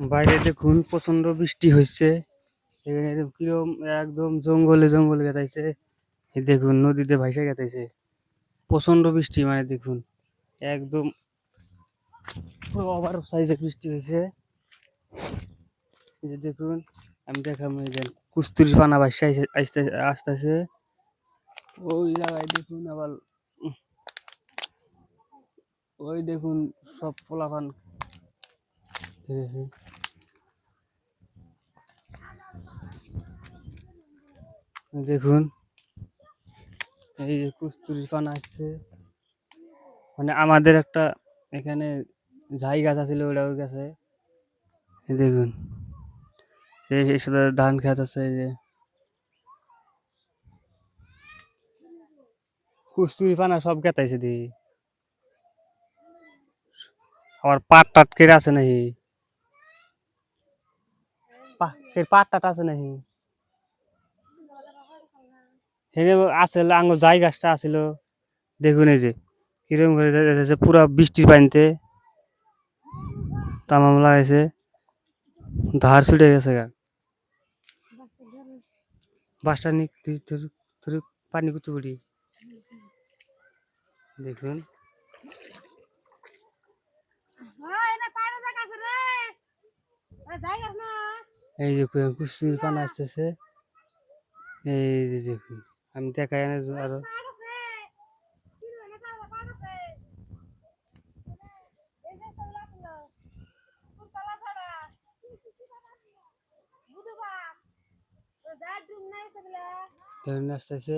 বাইরে দেখুন প্রচণ্ড বৃষ্টি হচ্ছে এখানে কিরম, একদম জঙ্গলে জঙ্গলে গেতাইছে দেখুন, নদীতে ভাইসা গেতাইছে প্রচণ্ড বৃষ্টি মানে দেখুন, একদম পুরো ওভার সাইজের বৃষ্টি হয়েছে যে দেখুন, আমি দেখাম কুস্তুরি পানা ভাইসা আসতে আসতেছে। ওই জায়গায় দেখুন আবার ওই দেখুন সব পোলাপান দেখুন, এই যে কুস্তুরি পানা আসছে। মানে আমাদের একটা এখানে ঝাই গাছ আছিল ওটা ওই গাছে। দেখুন, এই সাথে ধান খেত আছে, এই যে। কুস্তুরি পানা সব গেতাইছে দি। আবার পাট টাট কেটে আছে নাকি? পা- এর পাট টাট আছে নাকি হেনে যাই গাছটা আছিল। দেখুন এই যে কীরকম করে পুরা বৃষ্টির পানিতে। তামাম লাগাইছে। ধার ছুটে গেছে গা। বাসটা নি পানি কুচু পড়ি দেখুন। এই যে কুচুর পানা আসতেছে। এই যে দেখুন আমি দেখাই আনে আরও। দেখুন আসতেছে।